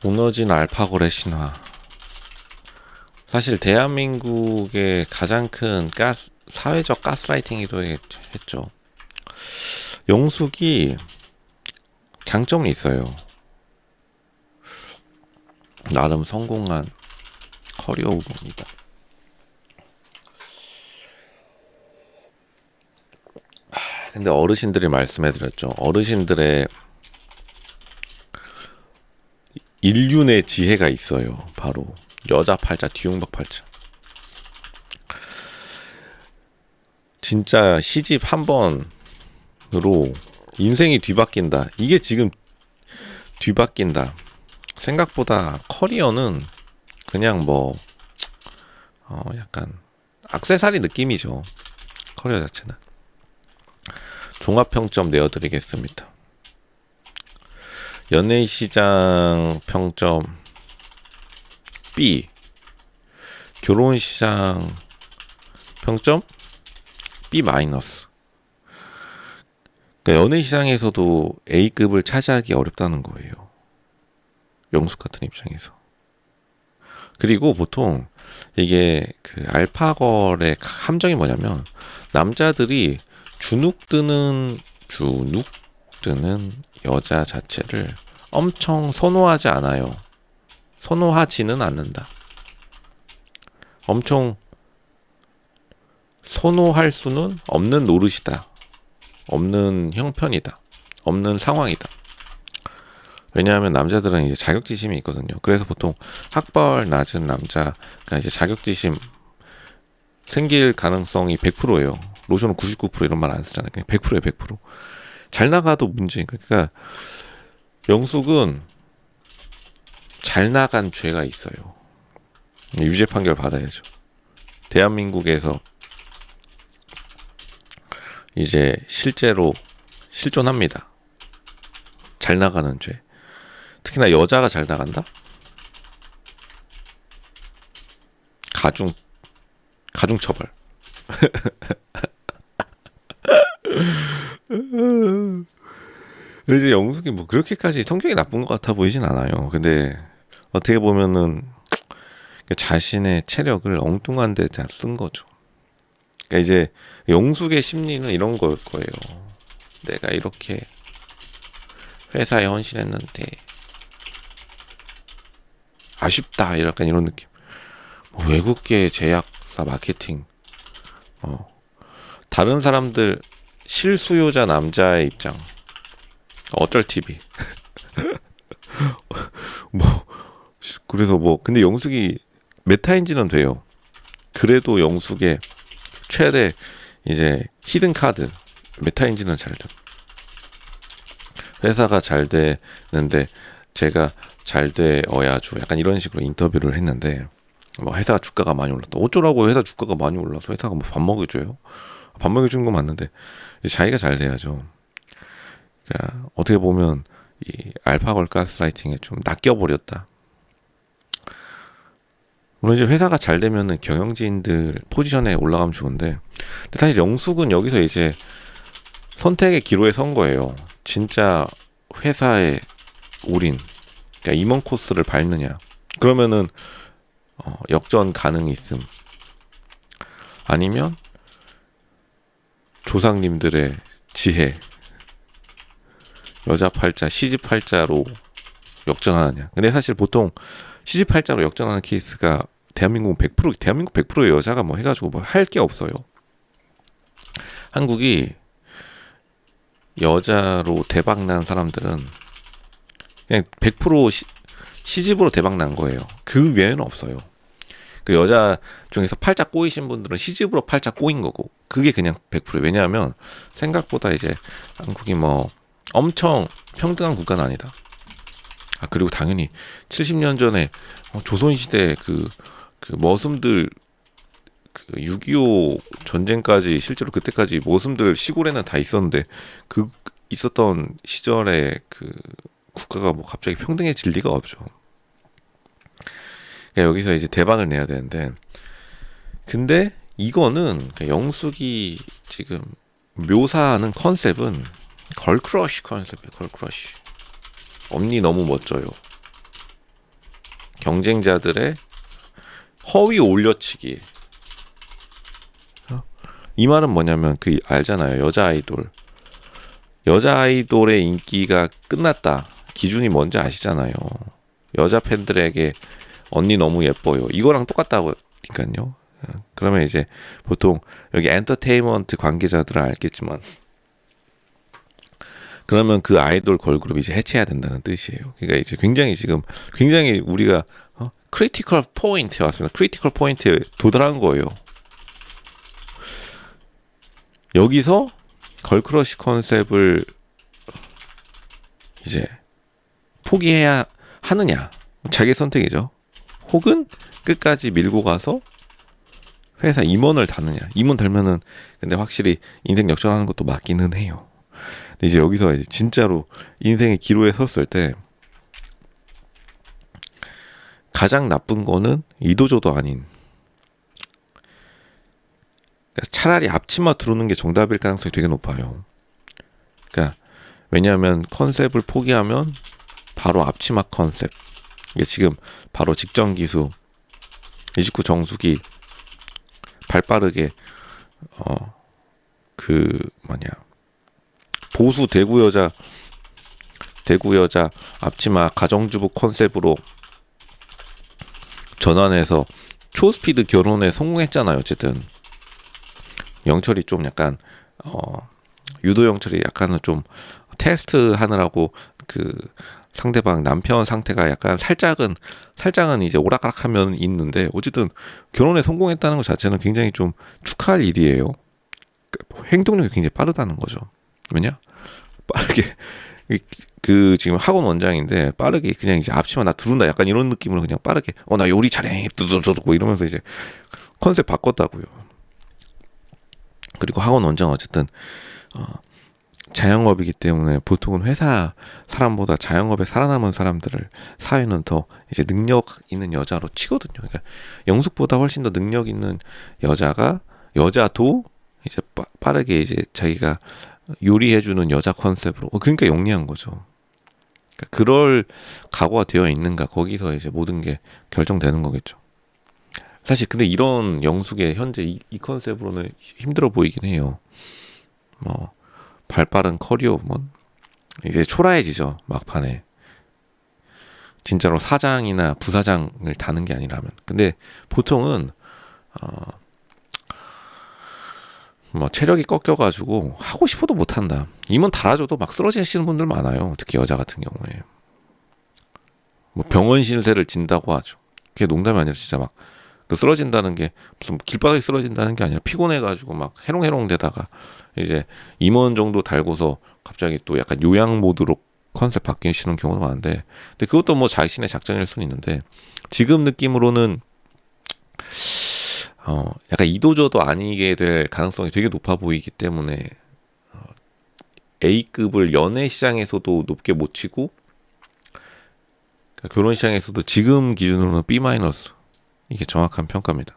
무너진 알파고의 신화. 사실 대한민국의 가장 큰 가스, 사회적 가스라이팅이기도 했죠. 용숙이 장점이 있어요. 나름 성공한 커리어 후보입니다. 근데 어르신들이 말씀해 드렸죠. 어르신들의 인륜의 지혜가 있어요. 바로 여자 팔자, 뒤웅박 팔자. 진짜 시집 한 번으로 인생이 뒤바뀐다. 이게 지금 뒤바뀐다. 생각보다 커리어는 그냥 뭐, 어, 약간, 악세사리 느낌이죠. 커리어 자체는. 종합평점 내어드리겠습니다. 연예시장 평점 B, 결혼 시장 평점 B 마이너스. 그러니까 연예 시장에서도 A급을 차지하기 어렵다는 거예요. 영숙 같은 입장에서. 그리고 보통 이게 그 알파걸의 함정이 뭐냐면 남자들이 주눅 드는 주눅 드는 여자 자체를 엄청 선호하지 않아요. 선호하지는 않는다. 엄청 선호할 수는 없는 노릇이다. 없는 형편이다. 없는 상황이다. 왜냐하면 남자들은 이제 자격지심이 있거든요. 그래서 보통 학벌 낮은 남자가 이제 자격지심 생길 가능성이 100%예요. 로션은 99% 이런 말 안 쓰잖아요. 그냥 100%예요, 100%. 잘 나가도 문제인 거예요. 그러니까 영숙은 잘 나간 죄가 있어요. 유죄 판결 받아야죠. 대한민국에서 이제 실제로 실존합니다. 잘 나가는 죄. 특히나 여자가 잘 나간다? 가중 가중 처벌. 이제 영숙이 뭐 그렇게까지 성격이 나쁜 것 같아 보이진 않아요. 근데 어떻게 보면은 자신의 체력을 엉뚱한 데쓴 거죠. 그러니까 이제 영숙의 심리는 이런 걸 거예요. 내가 이렇게 회사에 헌신했는데 아쉽다 약간 이런 느낌. 뭐 외국계 제약사 마케팅 어 다른 사람들 실수요자 남자의 입장 어쩔 TV 뭐 그래서 뭐 근데 영숙이 메타인지는 돼요. 그래도 영숙의 최대 이제 히든 카드 메타인지는 잘 돼. 회사가 잘 되는데 제가 잘 되어야죠. 약간 이런 식으로 인터뷰를 했는데 뭐 회사 주가가 많이 올랐다. 어쩌라고 회사 주가가 많이 올라서 회사가 뭐 밥 먹여줘요? 밥 먹여주는 건 맞는데 자기가 잘 돼야죠. 그러니까 어떻게 보면 이 알파걸 가스라이팅에 좀 낚여버렸다. 물론 이제 회사가 잘 되면은 경영진들 포지션에 올라가면 좋은데, 근데 사실 영숙은 여기서 이제 선택의 기로에 선 거예요. 진짜 회사에 올인, 그러니까 임원 코스를 밟느냐. 그러면은 어, 역전 가능이 있음. 아니면 조상님들의 지혜, 여자 팔자, 시집 팔자로 역전하느냐. 근데 사실 보통 시집 팔자로 역전하는 케이스가 대한민국은 100% 대한민국 100%의 여자가 뭐 해가지고 뭐 할 게 없어요. 한국이 여자로 대박 난 사람들은 그냥 100% 시, 시집으로 대박 난 거예요. 그 외에는 없어요. 그 여자 중에서 팔자 꼬이신 분들은 시집으로 팔자 꼬인 거고 그게 그냥 100% 왜냐하면 생각보다 이제 한국이 뭐 엄청 평등한 국가는 아니다. 아 그리고 당연히 70년 전에 어, 조선시대 그, 그 머슴들 그 6.25 전쟁까지 실제로 그때까지 머슴들 시골에는 다 있었는데 그 있었던 시절에 그 국가가 뭐 갑자기 평등해질 리가 없죠. 그러니까 여기서 이제 대박을 내야 되는데 근데 이거는 그러니까 영숙이 지금 묘사하는 컨셉은 걸크러쉬 컨셉이에요. 걸크러쉬. 언니 너무 멋져요. 경쟁자들의 허위 올려치기. 이 말은 뭐냐면 그 알잖아요. 여자 아이돌. 여자 아이돌의 인기가 끝났다. 기준이 뭔지 아시잖아요. 여자 팬들에게 언니 너무 예뻐요. 이거랑 똑같다고니까요. 그러면 이제 보통 여기 엔터테인먼트 관계자들은 알겠지만 그러면 그 아이돌 걸그룹 이제 해체해야 된다는 뜻이에요. 그러니까 이제 굉장히 지금 굉장히 우리가 어? 크리티컬 포인트에 왔습니다. 크리티컬 포인트에 도달한 거예요. 여기서 걸크러쉬 컨셉을 이제 포기해야 하느냐 자기 선택이죠. 혹은 끝까지 밀고 가서 회사 임원을 다느냐 임원 달면은 근데 확실히 인생 역전하는 것도 맞기는 해요. 이제 여기서 이제 진짜로 인생의 기로에 섰을 때 가장 나쁜 거는 이도저도 아닌 그러니까 차라리 앞치마 두르는 게 정답일 가능성이 되게 높아요. 그러니까 왜냐하면 컨셉을 포기하면 바로 앞치마 컨셉. 이게 지금 바로 직전 기수 이직구 정수기 발 빠르게 어 그 뭐냐 보수 대구 여자 대구 여자 앞치마 가정주부 컨셉으로 전환해서 초스피드 결혼에 성공했잖아요. 어쨌든 영철이 좀 약간 어 유도 영철이 약간은 좀 테스트 하느라고 그 상대방 남편 상태가 약간 살짝은 살짝은 이제 오락가락하면 있는데 어쨌든 결혼에 성공했다는 것 자체는 굉장히 좀 축하할 일이에요. 그 행동력이 굉장히 빠르다는 거죠. 왜냐? 빠르게 그 지금 학원 원장인데 빠르게 그냥 이제 앞치마 나 두른다 약간 이런 느낌으로 그냥 빠르게 어 나 요리 잘해 두두두두 뭐 이러면서 이제 컨셉 바꿨다고요. 그리고 학원 원장 어쨌든 어 자영업이기 때문에 보통은 회사 사람보다 자영업에 살아남은 사람들을 사회는 더 이제 능력 있는 여자로 치거든요. 그러니까 영숙보다 훨씬 더 능력 있는 여자가 여자도 이제 빠, 르게 이제 자기가 요리해주는 여자 컨셉으로 어, 그러니까 영리한 거죠. 그러니까 그럴 각오가 되어 있는가 거기서 이제 모든 게 결정되는 거겠죠. 사실 근데 이런 영숙의 현재 이, 이 컨셉으로는 힘들어 보이긴 해요. 뭐 발빠른 커리어 우먼 이제 초라해지죠 막판에 진짜로 사장이나 부사장을 다는 게 아니라면 근데 보통은 어, 뭐 체력이 꺾여가지고 하고 싶어도 못한다. 임원 달아줘도 막 쓰러지시는 분들 많아요. 특히 여자 같은 경우에. 뭐 병원 신세를 진다고 하죠. 그게 농담이 아니라 진짜 막그 쓰러진다는 게 무슨 길바닥에 쓰러진다는 게 아니라 피곤해가지고 막 해롱해롱 되다가 이제 임원 정도 달고서 갑자기 또 약간 요양 모드로 컨셉 바뀌시는 경우도 많은데 근데 그것도 뭐 자신의 작전일 수는 있는데 지금 느낌으로는 어 약간 이도저도 아니게 될 가능성이 되게 높아 보이기 때문에 어, A급을 연애 시장에서도 높게 못 치고 그러니까 결혼 시장에서도 지금 기준으로는 B 이게 정확한 평가입니다.